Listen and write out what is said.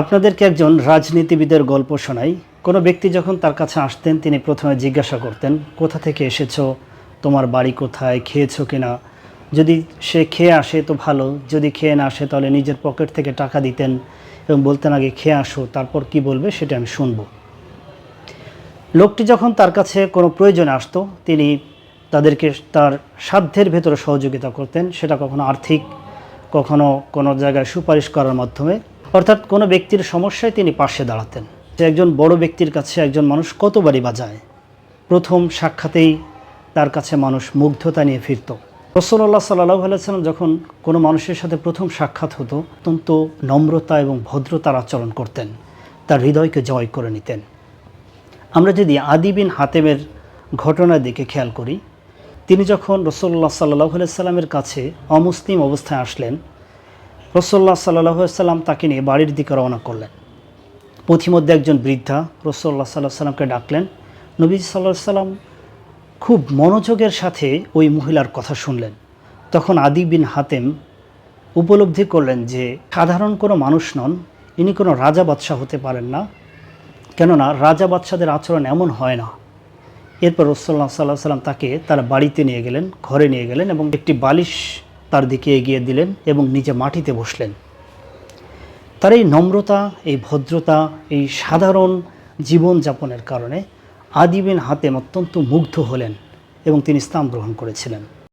আপনাদেরকে একজন রাজনীতিবিদের গল্প শোনাই। কোনো ব্যক্তি যখন তার কাছে আসতেন, তিনি প্রথমে জিজ্ঞাসা করতেন, কোথা থেকে এসেছ? তোমার বাড়ি কোথায়? খেয়েছো কিনা? যদি সে খেয়ে আসে তো ভালো, যদি খেয়ে না আসে তাহলে নিজের পকেট থেকে টাকা দিতেন এবং বলতেন আগে খেয়ে আসো, তারপর কি বলবে সেটা আমি শুনব। লোকটি যখন তার কাছে কোনো প্রয়োজনে আসতো, তিনি তাদেরকে তার সাধ্যের ভেতরে সহযোগিতা করতেন। সেটা কখনো আর্থিক, কখনো কোনো জায়গায় সুপারিশ করার মাধ্যমে অর্থাৎ কোনো ব্যক্তির সমস্যায় তিনি পাশে দাঁড়াতেন। যে একজন বড় ব্যক্তির কাছে একজন মানুষ কতবারই বা যায়। প্রথম সাক্ষাতেই তার কাছে মানুষ মুগ্ধতা নিয়ে ফিরত। রসল্লাহ সাল্লাহ আলাইসাল্লাম যখন কোনো মানুষের সাথে প্রথম সাক্ষাৎ হতো, অত্যন্ত নম্রতা এবং ভদ্রতার আচরণ করতেন। তার হৃদয়কে জয় করে নিতেন। আমরা যদি আদি বিন হাতেমের ঘটনার দিকে খেয়াল করি, তিনি যখন রসল্লাহ সাল্লাহ সাল্লামের কাছে অমুসলিম অবস্থায় আসলেন রসল্লাহ সাল্লাহ সাল্লাম তাকে নিয়ে বাড়ির দিকে রওনা করলেন। পথিমধ্যে একজন বৃদ্ধা রসল্লাহ সাল্লাহ সাল্লামকে ডাকলেন। নবী সাল্লাহ সাল্লাম খুব মনোযোগের সাথে ওই মহিলার কথা শুনলেন। তখন আদি বিন হাতেম উপলব্ধি করলেন যে, সাধারণ কোনো মানুষ নন, ইনি কোনো রাজা বাদশাহ হতে পারেন না। কেননা রাজা বাদশাদের আচরণ এমন হয় না। এরপর রসল্লা সাল্লাহ সাল্লাম তাকে তার বাড়িতে নিয়ে গেলেন, ঘরে নিয়ে গেলেন এবং একটি বালিশ তার দিকে এগিয়ে দিলেন এবং নিজে মাটিতে বসলেন। তার এই নম্রতা, এই ভদ্রতা, এই সাধারণ জীবনযাপনের কারণে আদিবিন হাতেম অত্যন্ত মুগ্ধ হলেন এবং তিনি ইসলাম গ্রহণ করেছিলেন।